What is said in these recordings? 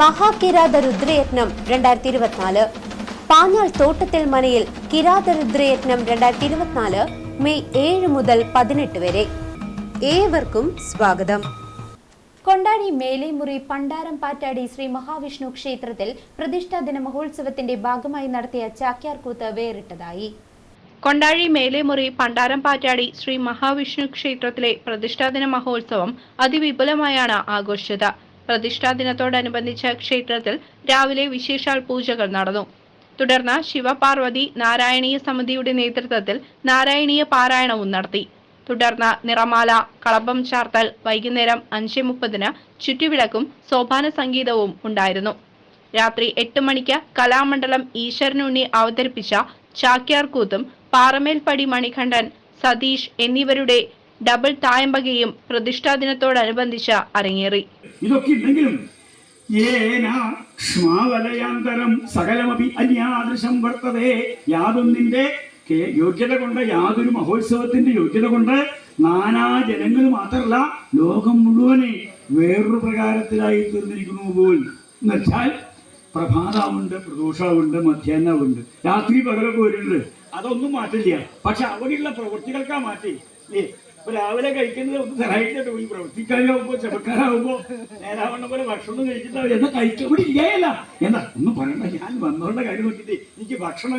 മഹാകിരാത രുദ്രയജ്ഞം രണ്ടായിരത്തി ഇരുപത്തിനാല് പാഞ്ഞാൾ തോട്ടത്തിൽ മനയിൽ കിരാത രുദ്രയജ്ഞം രണ്ടായിരത്തി ഇരുപത്തിനാല് മെയ് ഏഴ് മുതൽ പതിനെട്ട് വരെ. ഏവർക്കും സ്വാഗതം. കൊണ്ടാടി മേലേമുറി പണ്ടാരം പാറ്റാടി ശ്രീ മഹാവിഷ്ണു ക്ഷേത്രത്തിൽ പ്രതിഷ്ഠാ ദിന മഹോത്സവത്തിന്റെ ഭാഗമായി നടത്തിയ ചാക്യാർകൂത്ത് വേറിട്ടതായി. കൊണ്ടാഴി മേലേമുറി പണ്ടാരം പാറ്റാടി ശ്രീ മഹാവിഷ്ണു ക്ഷേത്രത്തിലെ പ്രതിഷ്ഠാദിന മഹോത്സവം അതിവിപുലമായാണ് ആഘോഷിച്ചത്. പ്രതിഷ്ഠാദിനത്തോടനുബന്ധിച്ച് ക്ഷേത്രത്തിൽ രാവിലെ വിശേഷാൽ പൂജകൾ നടന്നു. തുടർന്ന് ശിവപാർവതി നാരായണീയ സമിതിയുടെ നേതൃത്വത്തിൽ നാരായണീയ പാരായണവും നടത്തി. തുടർന്ന് നിറമാല കളഭം ചാർത്തൽ വൈകുന്നേരം അഞ്ച് മുപ്പതിന് ചുറ്റുവിളക്കും സോപാന സംഗീതവും ഉണ്ടായിരുന്നു. രാത്രി എട്ട് മണിക്ക് കലാമണ്ഡലം ഈശ്വരനുണ്ണി അവതരിപ്പിച്ച ചാക്യാർകൂത്തും പാറമേൽപ്പടി മണികണ്ഠൻ സതീഷ് എന്നിവരുടെ ഡബിൾ തായമ്പകയും പ്രതിഷ്ഠാ ദിനത്തോടനുബന്ധിച്ച് അരങ്ങേറി. ഇതൊക്കെ ഉണ്ടെങ്കിലും സകലമപി അന്യാദൃശം വർത്തതേ. യാതൊന്നിന്റെ യോഗ്യത കൊണ്ട് യാതൊരു മഹോത്സവത്തിന്റെ യോഗ്യത കൊണ്ട് നാനാ ജനങ്ങൾ മാത്രമല്ല ലോകം മുഴുവനെ വേറൊരു പ്രകാരത്തിലായി തീർന്നിരിക്കുന്നു പോൽ എന്നുവെച്ചാൽ പ്രഭാതാവുണ്ട് പ്രദോഷാവുണ്ട് മധ്യാഹ്നമുണ്ട് രാത്രി പകലൊക്കെ വരുന്നുണ്ട്. അതൊന്നും മാറ്റില്ല. പക്ഷെ അവിടെയുള്ള പ്രവൃത്തികൾക്കാ മാറ്റി. രാവിലെ കഴിക്കുന്നത് ഒന്ന് സഹായിച്ചിട്ട് പോയി പ്രവർത്തിക്കാനാവുമ്പോ ചെറുക്കാനാവുമ്പോ നേരാവണ്ണം പോലെ ഭക്ഷണം കഴിച്ചിട്ട് എന്നാ കഴിക്കാൻ ഇവിടെ ഇല്ലായല്ല. ഒന്നും പറയണ്ട. ഞാൻ വന്നവരുടെ കാര്യം നോക്കിയിട്ട് എനിക്ക് ഭക്ഷണം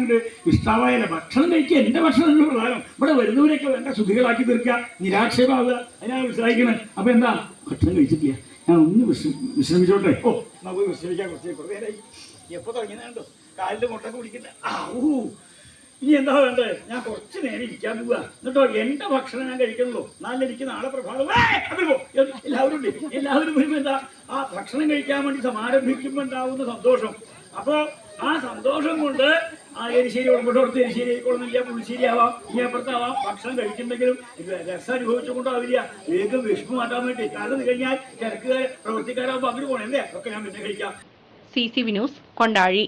ഇഷ്ടാവായല്ല. ഭക്ഷണം കഴിക്കുക. എന്റെ ഭക്ഷണം എന്റെ പ്രധാനം ഇവിടെ വരുന്നവരൊക്കെ വേണ്ട സുഖികളാക്കി തീർക്കുക. നിരാക്ഷേപാവുക. അതിനാണ് വിശ്രമിക്കണേ. അപ്പൊ എന്താ? ഭക്ഷണം കഴിച്ചിട്ടില്ല. ഞാൻ ഒന്ന് വിശ്ര- വിശ്രമിച്ചോട്ടെ? ഓ പോയി വിശ്രമിക്കാൻ കുറച്ച് കുറേ നേരമായി എപ്പോ തുടങ്ങിയതാണ്ടോ കാലിന്റെ മുട്ടൊക്കെ കുടിക്കുന്നത് ആ ഊ ഇനി എന്താ വേണ്ടത്? ഞാൻ കുറച്ച് നേരം ഇരിക്കാൻ പോവുക എന്നിട്ടോ എന്റെ ഭക്ഷണം ഞാൻ കഴിക്കണല്ലോ നാളെ എനിക്ക് നാളെ പ്രഭാതം! എല്ലാവരും എല്ലാവരും വരുമ്പോ എന്താ? ആ ഭക്ഷണം കഴിക്കാൻ വേണ്ടി സമാരംഭിക്കുമ്പോ ഉണ്ടാവുന്ന സന്തോഷം. അപ്പോ ആ സന്തോഷം കൊണ്ട് ആ എരിശ്ശേരി ഉൾപ്പെട്ടോടത്ത് എരിശ്ശേരി ആയിക്കോളുന്നില്ല പുളിശ്ശേരി ആവാം ഇനി അപ്പുറത്താവാം ഭക്ഷണം കഴിക്കുന്നെങ്കിലും ഇത് രസം അനുഭവിച്ചുകൊണ്ടാവില്ല വേഗം വിഷമം മാറ്റാൻ വേണ്ടി. കാരണം കഴിഞ്ഞാൽ തിരക്കുകാർ അവർ പോണേ അല്ലേ? ഒക്കെ ഞാൻ പിന്നെ കഴിക്കാം. C C V news Kondazhy.